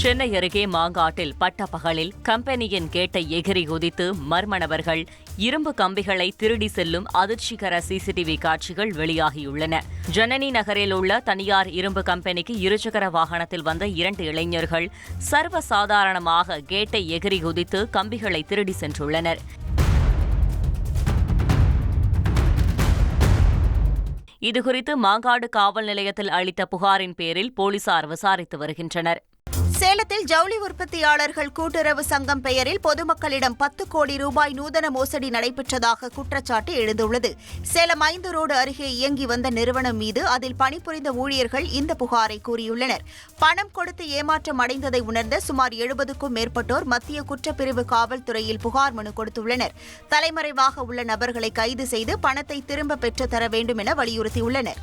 சென்னை அருகே மாங்காட்டில் பட்டப்பகலில் கம்பெனியின் கேட்டை எகிரி குதித்து மர்ம நபர்கள் இரும்பு கம்பிகளை திருடி செல்லும் அதிர்ச்சிகர சிசிடிவி காட்சிகள் வெளியாகியுள்ளன. ஜனனி நகரில் உள்ள தனியார் இரும்பு கம்பெனிக்கு இருசக்கர வாகனத்தில் வந்த இரண்டு இளைஞர்கள் சர்வசாதாரணமாக கேட்டை எகிரி குதித்து கம்பிகளை திருடி சென்றுள்ளனர். இதுகுறித்து மாங்காடு காவல் நிலையத்தில் அளித்த புகாரின் பேரில் போலீசார் விசாரித்து வருகின்றனர். சேலத்தில் ஜவுளி உற்பத்தியாளர்கள் கூட்டுறவு சங்கம் பெயரில் பொதுமக்களிடம் பத்து கோடி ரூபாய் நூதன மோசடி நடைபெற்றதாக குற்றச்சாட்டு எழுந்துள்ளது. சேலம் ஐந்து ரோடு அருகே இயங்கி வந்த நிறுவனம் மீது அதில் பணிபுரிந்த ஊழியர்கள் இந்த புகாரை கூறியுள்ளனர். பணம் கொடுத்து ஏமாற்றம் அடைந்ததை உணர்ந்த சுமார் எழுபதுக்கும் மேற்பட்டோர் மத்திய குற்றப்பிரிவு காவல்துறையில் புகார் மனு கொடுத்துள்ளனர். தலைமறைவாக உள்ள நபர்களை கைது செய்து பணத்தை திரும்ப பெற்றுத் தர வேண்டும் என வலியுறுத்தியுள்ளனர்.